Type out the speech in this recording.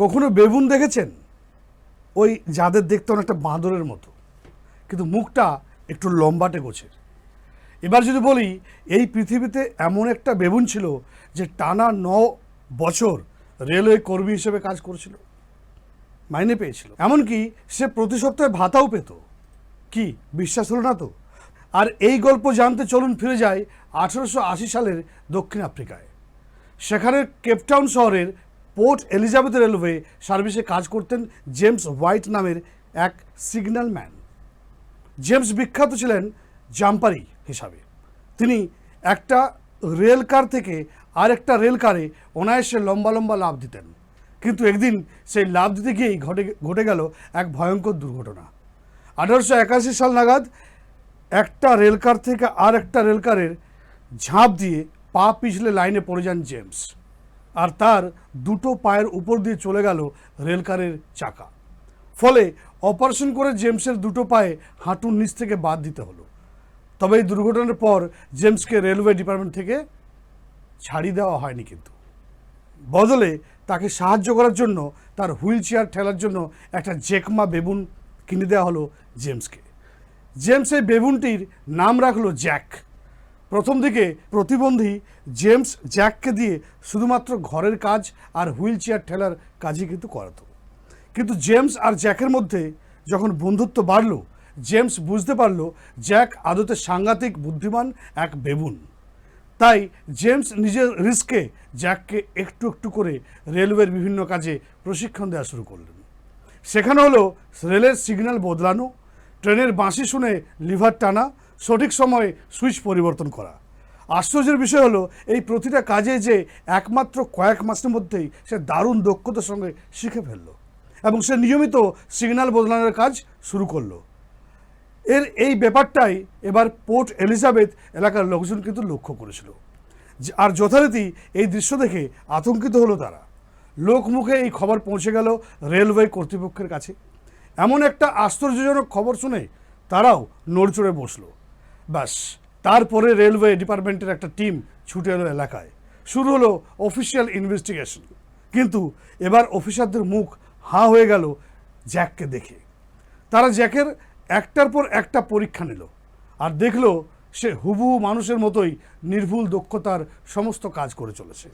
কখনো বেবুন দেখেছেন? ওই যাদের দেখতে অনেকটা বাঁদরের মতো। কিন্তু মুখটা একটু লম্বাটে গোছের। এবার যদি বলি, এই পৃথিবীতে এমন একটা বেবুন ছিল যে টানা ন বছর রেলওয়ে কর্মী হিসেবে কাজ করেছিল। মাইনে পেয়েছিল। এমনকি সে প্রতি সপ্তাহে ভাতাও পেত। কি, বিশ্বাস হলো না তো? আর এই গল্প জানতে চলুন ফিরে যায় আঠারোশো আশি সালের দক্ষিণ আফ্রিকায়। সেখানের কেপটাউন শহরের পোর্ট এলিজাবেথ রেলওয়ে সার্ভিসে কাজ করতেন জেমস হোয়াইট নামের এক সিগন্যাল ম্যান জেমস বিখ্যাত ছিলেন জাম্পারি হিসাবে। তিনি একটা রেল কার থেকে আরেকটা রেল কারে অনায়াসে লম্বা লম্বা লাভ দিতেন। কিন্তু একদিন সেই লাভ দিতে গিয়েই ঘটে ঘটে গেল এক ভয়ঙ্কর দুর্ঘটনা। আঠারোশো একাশি সাল নাগাদ একটা রেলকার থেকে আর একটা রেলকারের ঝাঁপ দিয়ে পা পিছলে লাইনে পড়ে যান জেমস। আর তার দুটো পায়ের উপর দিয়ে চলে গেল রেলকারের চাকা। ফলে অপারেশন করে জেমসের দুটো পায়ে হাঁটুর নিচ থেকে বাদ দিতে হলো। তবে এই দুর্ঘটনার পর জেমসকে রেলওয়ে ডিপার্টমেন্ট থেকে ছাড়ি দেওয়া হয়নি কিন্তু। বদলে তাকে সাহায্য করার জন্য তার হুইল চেয়ার ঠেলার জন্য একটা জেকমা বেবুন কিনে দেওয়া হলো জেমসকে। জেমস এই বেবুনটির নাম রাখল জ্যাক। প্রথম দিকে প্রতিবন্ধী জেমস জ্যাককে দিয়ে শুধুমাত্র ঘরের কাজ আর হুইল চেয়ার ঠেলার কাজই কিন্তু করাতো। কিন্তু জেমস আর জ্যাকের মধ্যে যখন বন্ধুত্ব বাড়ল, জেমস বুঝতে পারল জ্যাক আদতে সাংঘাতিক বুদ্ধিমান এক বেবুন। তাই জেমস নিজের রিস্কে জ্যাককে একটু একটু করে রেলওয়ের বিভিন্ন কাজে প্রশিক্ষণ দেওয়া শুরু করলেন। সেখানে হলো রেলের সিগন্যাল বদলানো, ট্রেনের বাঁশি শুনে লিভার টানা সঠিক সময়ে সুইচ পরিবর্তন করা। আশ্চর্যের বিষয় হলো, এই প্রতিটা কাজে যে একমাত্র কয়েক মাসের মধ্যেই সে দারুণ দক্ষতার সঙ্গে শিখে ফেলল এবং সে নিয়মিত সিগন্যাল বদলানোর কাজ শুরু করল। এর এই ব্যাপারটাই এবার পোর্ট এলিজাবেথ এলাকার লোকজন কিন্তু লক্ষ্য করেছিল। আর যথারীতি এই দৃশ্য দেখে আতঙ্কিত হলো তারা। লোকমুখে এই খবর পৌঁছে গেল রেলওয়ে কর্তৃপক্ষের কাছে। এমন একটা আশ্চর্যজনক খবর শুনে তারাও নড়চড়ে বসল। ব্যাস। তারপরে রেলওয়ে ডিপার্টমেন্টের একটা টিম ছুটে এলো এলাকায়। শুরু হলো অফিসিয়াল ইনভেস্টিগেশন। কিন্তু এবার অফিসারদের মুখ হা হয়ে গেল জ্যাককে দেখে। তারা জ্যাকের একটার পর একটা পরীক্ষা নিল আর দেখল সে হুবহু মানুষের মতোই নির্ভুল দক্ষতার সমস্ত কাজ করে চলেছে।